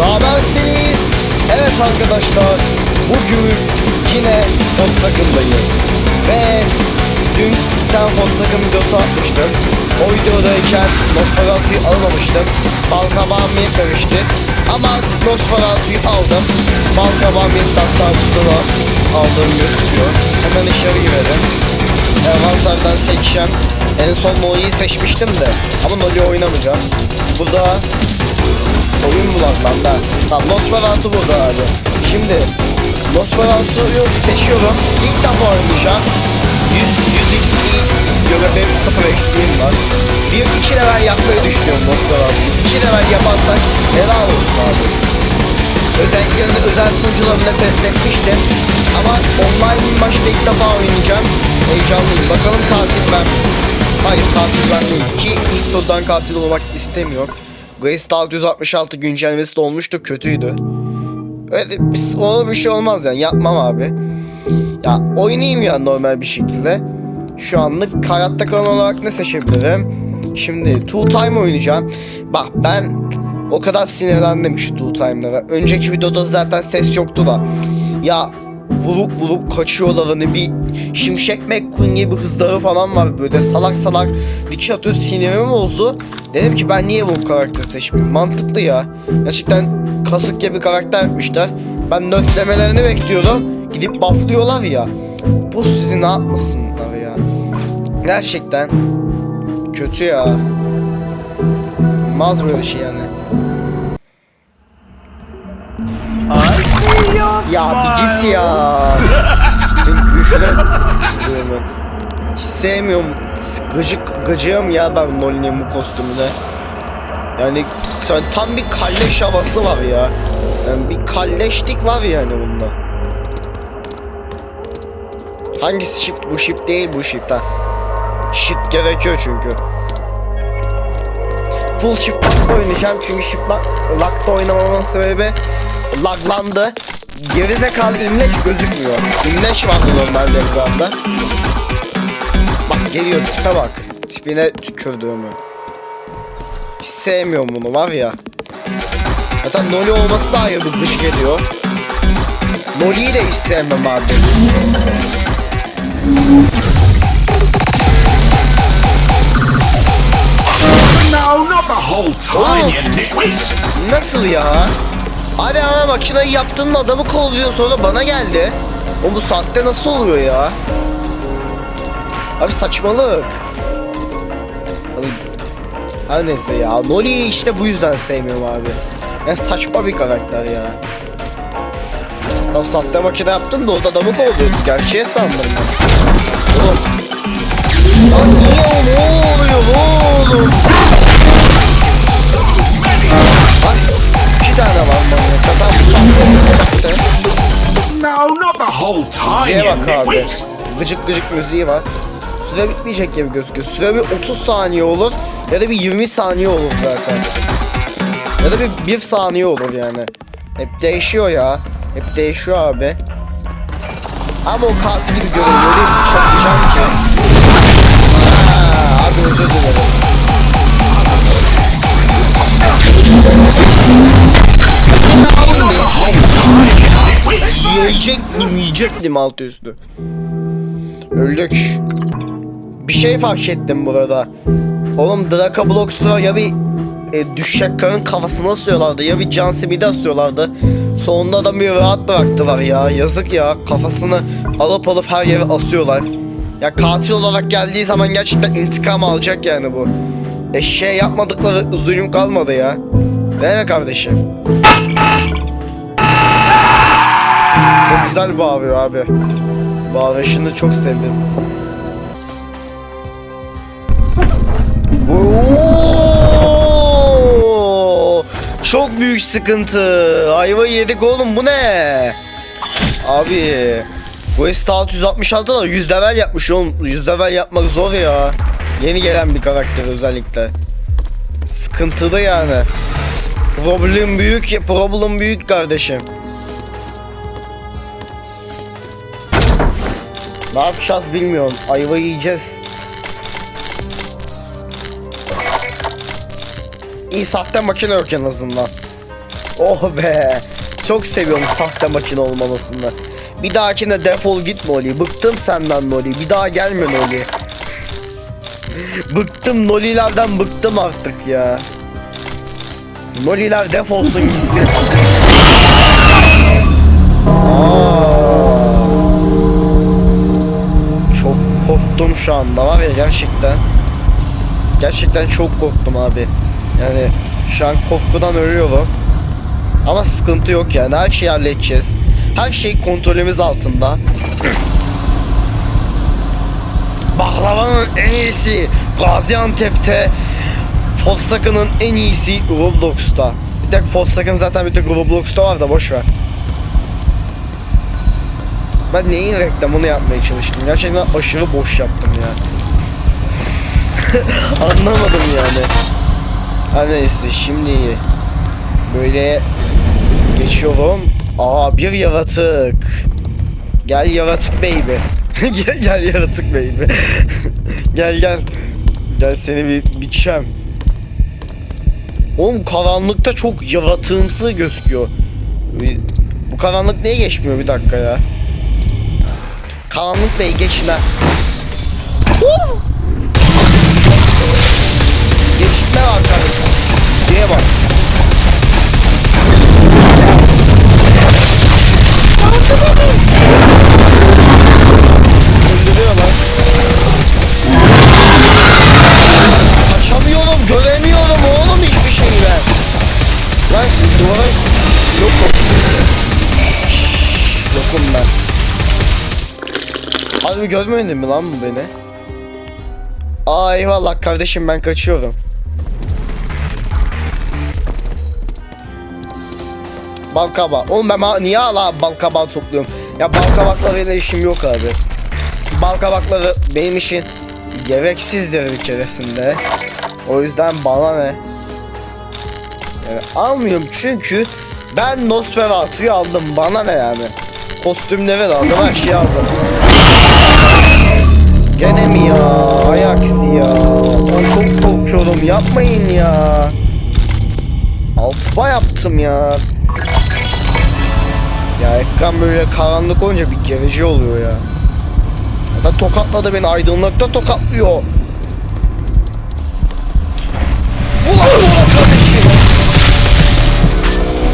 Ne habersiniz? Evet arkadaşlar, bugün yine Fox. Ve dün bir tane Fox takım videosu atmıştım. O videodayken Nosferatu'yu almamıştım. Balkabağım yetmemişti. Ama artık Nosferatu'yu aldım. Balkabağım yetti hatta da aldığım gözüküyor. Hemen içeri girelim. Envanterden seçeceğim. En son Noli'yi seçmiştim de. Ama Noli oynamayacağım. Burada Oyun bulaklarında. Tamam Nosferatu burada abi. Şimdi Nosferatu'yu seçiyorum. İlk defa oynayacağım. 100, 100 XP. Benim 0 XP'm var. Bir iki level yapmayı düşünüyorum Nosferatu'yu. İki level yaparsak helal olsun abi. Özelliklerini özel sunucularında test etmiştim. Ama online bir maçta ilk defa oynayacağım. Heyecanlıyım. Bakalım katil ben? Hayır katil ben değilim. Ki ilk turdan katil olmak istemiyorum. Grace 666 güncellemesi de olmuştu kötüydü. Öyle biz ona bir şey olmaz yani yapmam abi. Ya oynayayım ya normal bir şekilde. Şu anlık hayatta kalan olarak ne seçebilirim? Şimdi two time oynayacağım. Bak ben o kadar sinirlendim şu two time'lara. Önceki videoda zaten ses yoktu da. Ya vurup vurup kaçıyorlar hani bir şimşek McQueen gibi hızları falan var böyle salak salak dikiş atıyor sinirimi bozdu. Dedim ki ben niye bu karakteri seçmeyeyim mantıklı ya. Gerçekten kasık gibi karakter yapmışlar. Ben nötlemelerini bekliyordum. Gidip bufflıyorlar ya. Bu sizi ne yapmasınlar ya. Gerçekten kötü ya. Olmaz böyle şey yani. Ya bir git ya. Ben. Hiç sevmiyorum. Gıcık, gıcığım ya ben Noli'nin bu kostümüne. Yani tam bir kalleş havası var ya. Yani bir kalleşlik var yani bunda. Hangisi shift? Bu shift değil bu shift ha. Shift gerekiyor çünkü. Full shift oynayacağım çünkü shift lock, oynamamın sebebi laglandı. Gerizekalı imleç gözükmüyor. İmleç vardı normalde ekranda. Bak geliyor tipe bak. Tipine tükürdüğümü. Hiç sevmiyorum bunu var ya. Zaten Noli olması da ayrı bir dış geliyor. Noli'yi de hiç sevmem abi. No, not the whole time, Oh. you nitwit. Nasıl ya? Abi ama makinayı yaptığın adamı kolluyor sonra bana geldi. O bu saatte nasıl oluyor ya? Abi saçmalık. Her neyse ya. Noli'yi işte bu yüzden sevmiyorum abi. Ya saçma bir karakter ya. Tam sahte makine yaptın da o da adamı kolluyordu. Gerçeğe sandım ben. Oğlum. Lan niye o? Ne oluyor? Ne oluyor? İki tane var. Adam sahte. No, not the whole time, Müziğe bak abi. Gıcık gıcık müziği var. Süre bitmeyecek gibi gözüküyor. Süre bir 30 saniye olur ya da bir 20 saniye olur zaten. Ya da bir 1 saniye olur yani. Hep değişiyor ya. Hep değişiyor abi. Ama o katil gibi görünüyor. Öyle bir bıçaklayacağım ki. Ha, abi özür dilerim. Yiyecektim yiyecektim altı üstü. Öldük. Bir şey fark ettim burada. Oğlum Draka Blox'u ya bir e, düşecek karın kafasına asıyorlardı ya bir can simidi asıyorlardı. Sonunda adamı rahat bıraktılar ya. Yazık ya. Kafasını alıp alıp her yere asıyorlar. Ya katil olarak geldiği zaman gerçekten intikam alacak yani bu. Eşeğe yapmadıkları zulüm kalmadı ya. Değil mi kardeşim? Çok güzel bağırıyor abi. Bağırışını çok sevdim. Oo! Çok büyük sıkıntı. Ayva yedik oğlum bu ne? Abi. Quest 666 da 100 level yapmış oğlum. 100 level yapmak zor ya. Yeni gelen bir karakter özellikle. Sıkıntılı yani. Problem büyük, problem büyük kardeşim. Ne yapacağız bilmiyorum. Ayva yiyeceğiz. İyi sahte makine yok en azından. Oh be. Çok seviyorum sahte makine olmamasını. Bir dahakine defol git Noli. Bıktım senden Noli. Bir daha gelme Noli. bıktım Noli'lerden bıktım artık ya. Noli'ler defolsun gitsin. Çok korktum şu anda var ya gerçekten. Gerçekten çok korktum abi. Yani şu an korkudan ölüyorum. Ama sıkıntı yok yani her şeyi halledeceğiz. Her şey kontrolümüz altında. Baklavanın en iyisi Gaziantep'te Forsak'ın en iyisi Roblox'ta. Bir tek Forsak'ın zaten bir tek Roblox'ta var da boş ver. Ben neyin reklamını yapmaya çalıştım? Gerçekten aşırı boş yaptım ya. Anlamadım yani. Her neyse şimdi böyle geçiyorum. Aa bir yaratık. Gel yaratık baby. gel gel yaratık baby. gel gel. Gel seni bir biçem. Oğlum karanlıkta çok yaratığımsı gözüküyor. Bu karanlık niye geçmiyor bir dakika ya? Karanlık bey geçin ha. Var kardeşim. Şuraya bak. Öldürüyor lan. Kaçamıyorum, göremiyorum oğlum hiçbir şeyi ben. Lan duvara yokum. Şşş, Yokum ben. Harbi görmedin mi lan bu beni? Aa eyvallah kardeşim ben kaçıyorum. Balkaba. Oğlum ben niye hala balkaba topluyorum? Ya balkabaklarıyla işim yok abi. Balkabakları benim için gereksizdir bir keresinde. O yüzden bana ne? Yani almıyorum çünkü ben Nosferatu'yu aldım. Bana ne yani? Kostümleri de aldım, her şeyi aldım. Gene mi ya? Ayaksi ya. Ben çok korkuyorum. Yapmayın ya. Altıma yaptım ya. Ya ekran böyle karanlık olunca bir gerici oluyor ya. Ya da tokatladı beni aydınlıkta tokatlıyor. Ulan ulan kardeşim.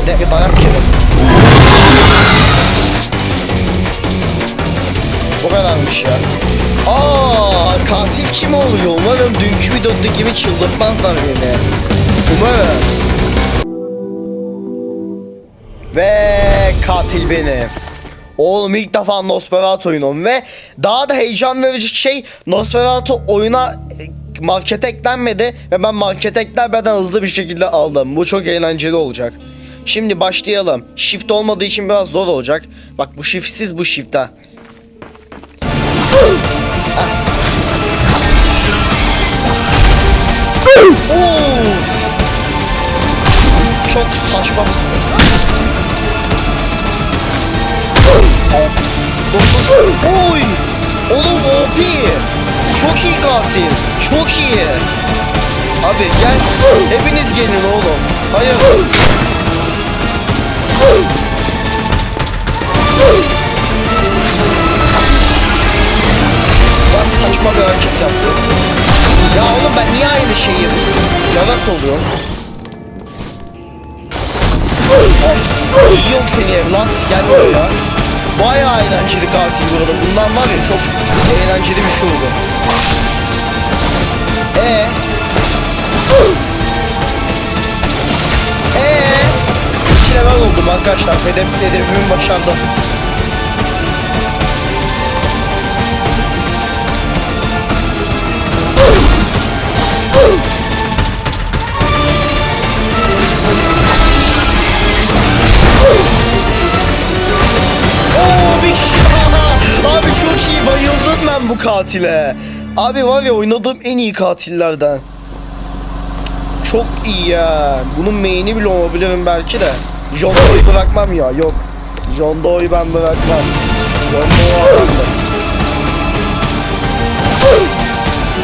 Bir dayak yedim. Bu kadarmış ya. Aa, katil kim oluyor? Umarım dünkü videodaki gibi çıldırtmazlar beni. Umarım. Ve katil benim. Oğlum ilk defa Nosferatu oynuyorum ve daha da heyecan verici şey Nosferatu oyuna markete eklenmedi ve ben markete eklenmeden hızlı bir şekilde aldım. Bu çok eğlenceli olacak. Şimdi başlayalım. Shift olmadığı için biraz zor olacak. Bak bu shiftsiz bu shift ha. Of! Çok saçma mısın? Oy! Oğlum OP! Çok iyi katil. Çok iyi. Abi gel. Hepiniz gelin oğlum. Hayır. Ben saçma bir hareket yaptım. Ya oğlum ben niye aynı şeyi yapıyorum? Yavaş oluyorum. Yiyorum seni evlat. Gel buraya. Bayağı eğlenceli katil burada. Bundan var ya çok eğlenceli bir şey oldu. Ee? Ee? İki level oldum arkadaşlar. Hedef, hedefimi başardım. bu katile. Abi var ya oynadığım en iyi katillerden. Çok iyi ya. Bunun main'i bile olabilirim belki de. John Doe'yu bırakmam ya. Yok. John Doe'yu ben bırakmam. John Doe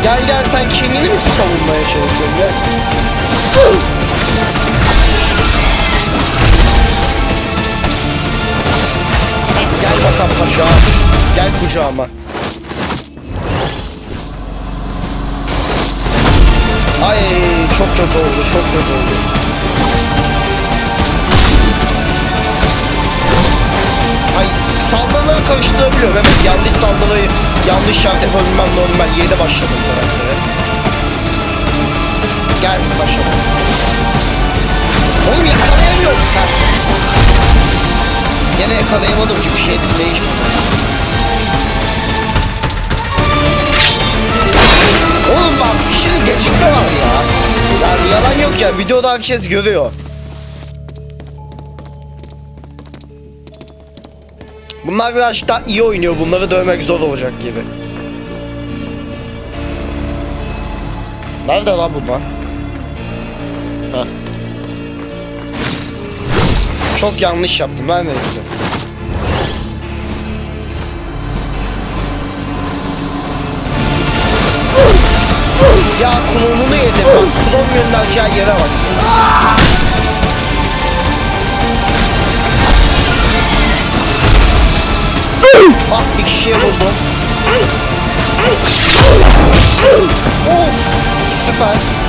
Gel gel sen kendini mi savunmaya çalışıyorsun gel. Gel bakalım aşağı. Gel kucağıma. Ay çok kötü oldu, çok kötü oldu. Ay saldırıları karıştırabiliyorum. Evet yanlış saldırıyı yanlış yapabilmem normal. Yeni başladım karaktere. Gel başlayalım. Oğlum yakalayamıyorum. Gene yakalayamadım ki bir şey değişmedi. Ya videoda herkes görüyor. Bunlar birazcık daha iyi oynuyor. Bunları dövmek zor olacak gibi. Nerede lan bunlar? Heh. Çok yanlış yaptım. Ben neyse. Ya klonunu yedim. Bak klon göndereceği yere bak. Ah bir kişiye vurdum. Of süper.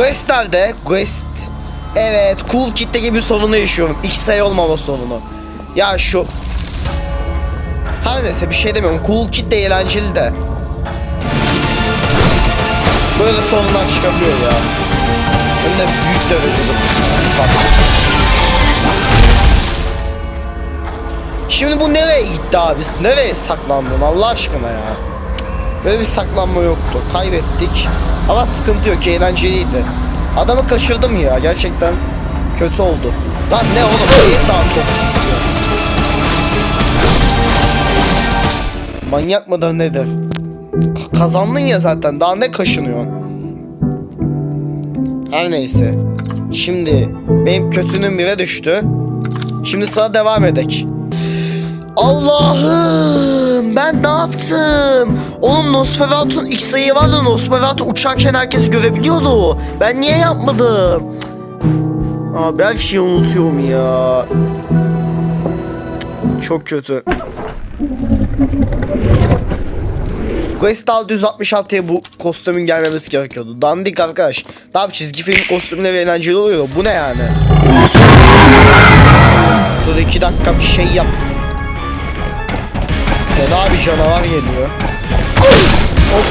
E, Quest nerede? Quest. Evet, Cool Kit'te gibi sorunu yaşıyorum. X-ray olmama sorunu. Ya şu... Her neyse bir şey demiyorum. Cool Kit de eğlenceli de. Böyle sorunlar çıkabiliyor ya. Hem de büyük derecede. Bak. Şimdi bu nereye gitti abi? Nereye saklandın Allah aşkına ya? Böyle bir saklanma yoktu. Kaybettik. Ama sıkıntı yok. Eğlenceliydi. Adamı kaçırdım ya. Gerçekten kötü oldu. Lan ne oğlum? Niye daha çok? Manyak mıdır nedir? Ka- kazandın ya zaten. Daha ne kaşınıyorsun? Her neyse. Şimdi benim kötünün bire düştü. Şimdi sana devam edek. Allah'ım ben ne yaptım? Oğlum Nosferatu'nun X sayı vardı Nosferatu uçarken herkes görebiliyordu. Ben niye yapmadım? Abi her şeyi unutuyorum ya. Çok kötü. Quest 666'ya bu kostümün gelmemesi gerekiyordu. Dandik arkadaş. Daha çizgi film kostümleri eğlenceli oluyor. Bu ne yani? Dur iki dakika bir şey yap. Fena bir canavar geliyor. Hop.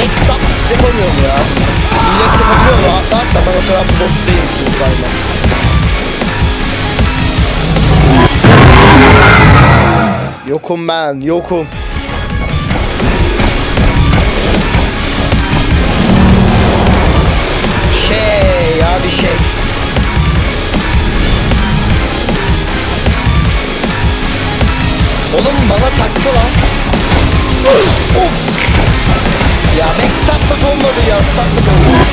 Next stop yapamıyorum ya. Millet yapabiliyor mu? Hatta hatta ben o kadar boss değilim ki uzayla. Yokum ben, yokum. Şey ya bir şey. Bana taktı lan. Of. Ya backstop olmadı ya. Stop olmadı.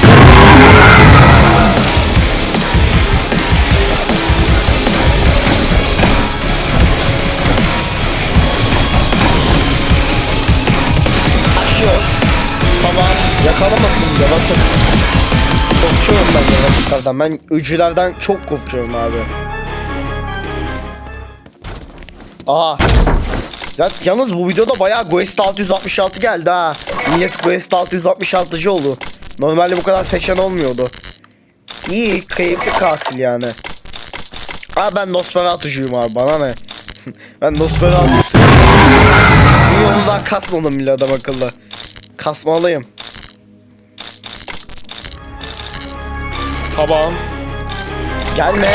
Tamam. Yakalamasın yaratık. Korkuyorum ben yaratıklardan. Ben öcülerden çok korkuyorum abi. Aha. Ya, yalnız bu videoda bayağı Quest 666 geldi ha. Millet Quest 666'cı oldu. Normalde bu kadar seçen olmuyordu. İyi, keyifli katil yani. Aa ben Nosferatu'cuyum abi bana ne? ben Nosferatu'yum. Çünkü onu daha kasmadım bile adam akıllı. Kasmalıyım. Tamam. Gelme.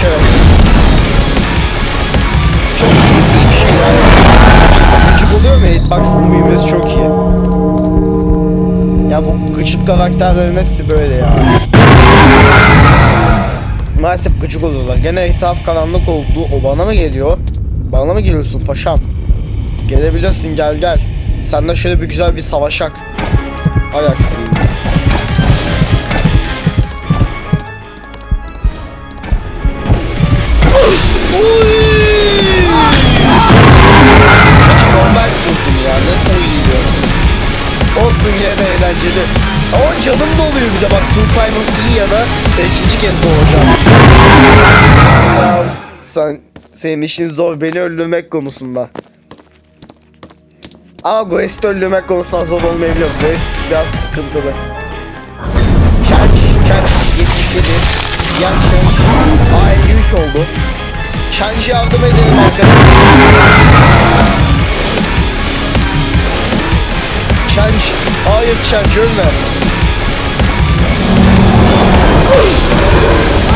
Şey yok. Çok iyi bir şey yani. Küçük oluyor mu? Hitbox'ın büyümesi çok iyi. Ya bu gıcık karakterlerin hepsi böyle ya. Maalesef gıcık oluyorlar. Gene etraf karanlık oldu. O bana mı geliyor? Bana mı geliyorsun paşam? Gelebilirsin gel gel. Senden şöyle bir güzel bir savaşak. Ay eğlenceli. Ama canım doluyor bir de bak Two Time'ın iyi ya da ikinci kez doğacağım. Sen senin işin zor beni öldürmek konusunda. Ama Guest'i öldürmek konusunda zor olmayabilir. Guest biraz sıkıntılı. Kench, Kench 77. Yanchen, A53 oldu. Kench'e yardım edelim arkadaşlar. Kench, hayır Kench ölme.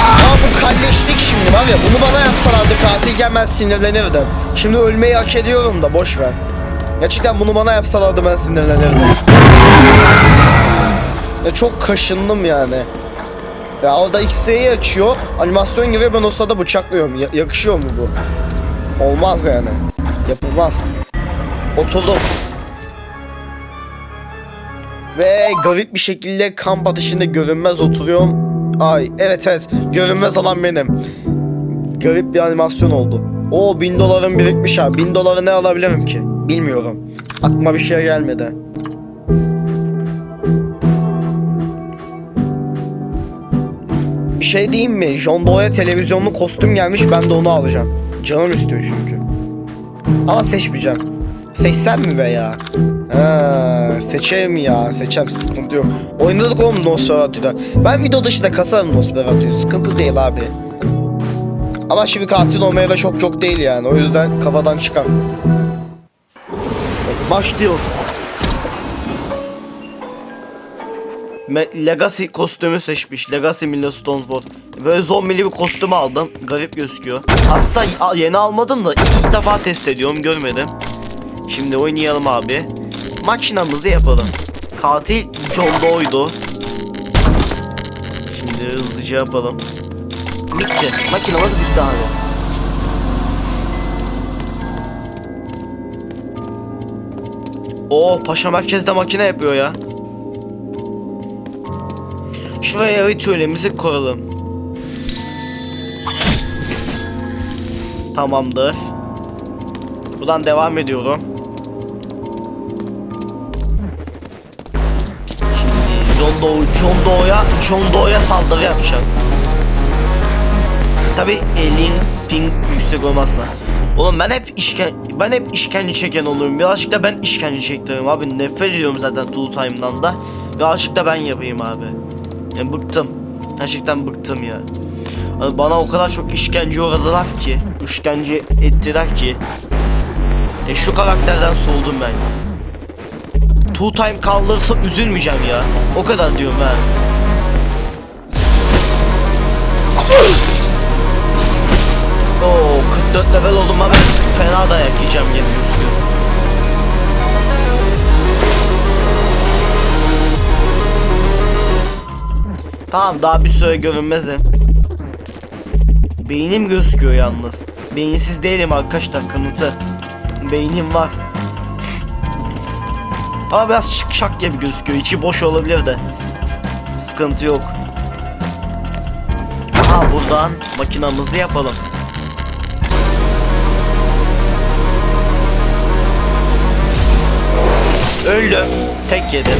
Aa bu kalleşlik şimdi var ya bunu bana yapsalardı katilken ben sinirlenirdim. Şimdi ölmeyi hak ediyorum da boş ver. Gerçekten bunu bana yapsalardı ben sinirlenirdim. Ya çok kaşındım yani. Ya orada X-ray'i açıyor, animasyon giriyor ben o sırada bıçaklıyorum. Ya- yakışıyor mu bu? Olmaz yani. Yapılmaz. Oturdum. Ve garip bir şekilde kamp ateşinde görünmez oturuyorum. Ay evet evet görünmez olan benim. Garip bir animasyon oldu. O bin dolarım birikmiş ha. Bin doları ne alabilirim ki? Bilmiyorum. Aklıma bir şey gelmedi. Bir şey diyeyim mi? John Doe'ya televizyonlu kostüm gelmiş ben de onu alacağım. Canım istiyor çünkü. Ama seçmeyeceğim. Seçsem mi be ya? Ha, seçeyim ya. Seçeceğim sıkıntı yok. Oynadık oğlum Nosferatu'da. Ben video dışında kasarım Nosferatu'yu. Sıkıntı değil abi. Ama şimdi katil olmaya da çok çok değil yani. O yüzden kafadan çıkar. Başlıyor. Me- Legacy kostümü seçmiş. Legacy Mille Stoneford. Böyle zombili bir kostüm aldım. Garip gözüküyor. Y- yeni almadım da ilk defa test ediyorum. Görmedim. Şimdi oynayalım abi. Makinamızı yapalım. Katil John Doe'ydu. Şimdi hızlıca yapalım. Bitti. Makinamız bitti abi. Oo paşa merkezde makine yapıyor ya. Şuraya ritüelimizi koyalım. Tamamdır. Buradan devam ediyorum. John Doe'ya, John Doe'ya saldırı yapacağım. Tabi elin ping yüksek olmazsa. Oğlum ben hep işken ben hep işkence çeken olurum. Birazcık da ben işkence çektiririm abi. Nefret ediyorum zaten Tool Time'dan da. Birazcık da ben yapayım abi. Yani bıktım. Gerçekten bıktım ya. Hani Bana o kadar çok işkence uğradılar ki, işkence ettiler ki. E şu karakterden soğudum ben. Two time kaldırsa üzülmeyeceğim ya. O kadar diyorum ben. Oo 44 level oldum ama ben fena dayak yiyeceğim gene gözüküyor. Tamam daha bir süre görünmezim. Beynim gözüküyor yalnız. Beyinsiz değilim arkadaşlar kanıtı. Beynim var. Ama biraz şık şak gibi gözüküyor. İçi boş olabilir de. Sıkıntı yok. Aha buradan makinamızı yapalım. Öldüm. Tek yedim.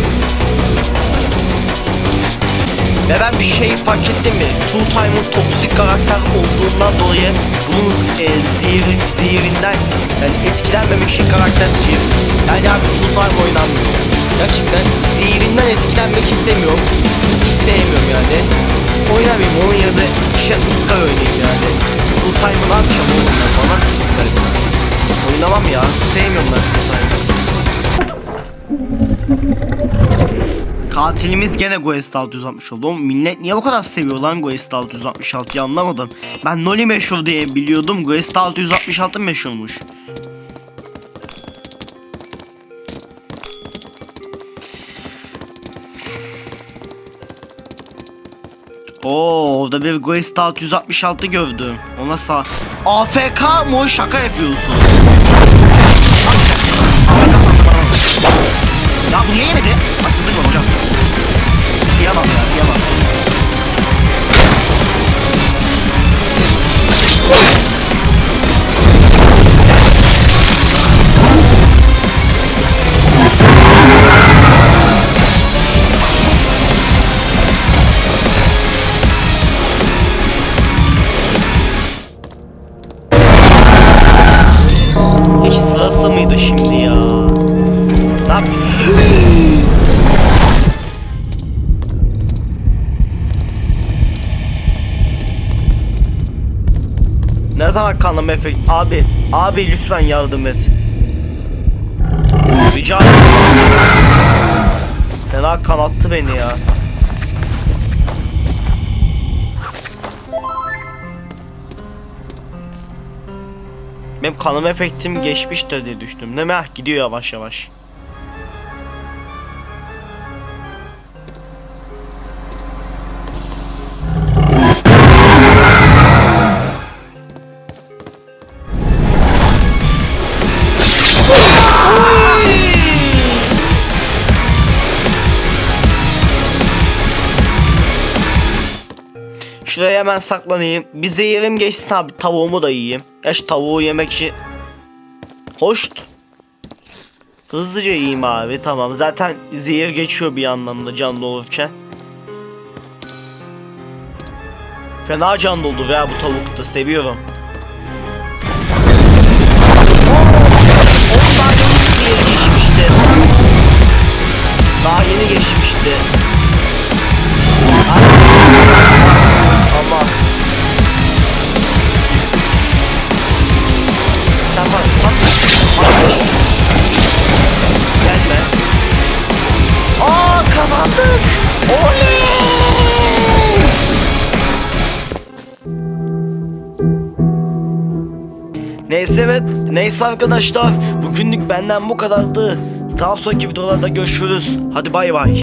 Ve ben bir şey fark ettim mi? Two Time'ın toksik karakter olduğundan dolayı bunun e, zehir, zehirinden yani etkilenmemek için karakter seçiyorum. Yani abi Two Time oynanmıyor. Gerçekten zehirinden etkilenmek istemiyorum. Hiç sevmiyorum yani. Oynamayayım onun yerine şey ıskar oynayayım yani. Two Time'ı ne yapacağım oğlum ben bana? Garip. Oynamam ya. Sevmiyorum ben Two Time'ı. Katilimiz gene Goest 660 oldu. Millet niye bu kadar seviyor lan Goest 666'yı anlamadım. Ben Noli meşhur diye biliyordum. Goest 666 meşhurmuş. Oo, orada bir Goest 666 gördüm. Ona sağ... AFK mı? Şaka yapıyorsun. Ya bu niye yemedi? Haksızlık var hocam. Diyemem ya, diyemem. Hiç kanım efekt? Abi, abi lütfen yardım et. Rica ederim. Fena kanattı beni ya. Benim kanım efektim geçmiştir diye düştüm. Ne mi? Gidiyor yavaş yavaş. Hemen saklanayım. Bir zehirim geçsin abi. Tavuğumu da yiyeyim. Ya şu tavuğu yemek için... Hoş. Hızlıca yiyeyim abi. Tamam. Zaten zehir geçiyor bir yandan da canlı olurken. Fena can doldu ya bu tavuk da. Seviyorum. Geçmişti. Daha yeni geçmişti. Ama arkadaş Gelme kazandık. Oley! Neyse evet Neyse arkadaşlar. Bugünlük benden bu kadardı. Daha sonraki videolarda görüşürüz. Hadi bay bay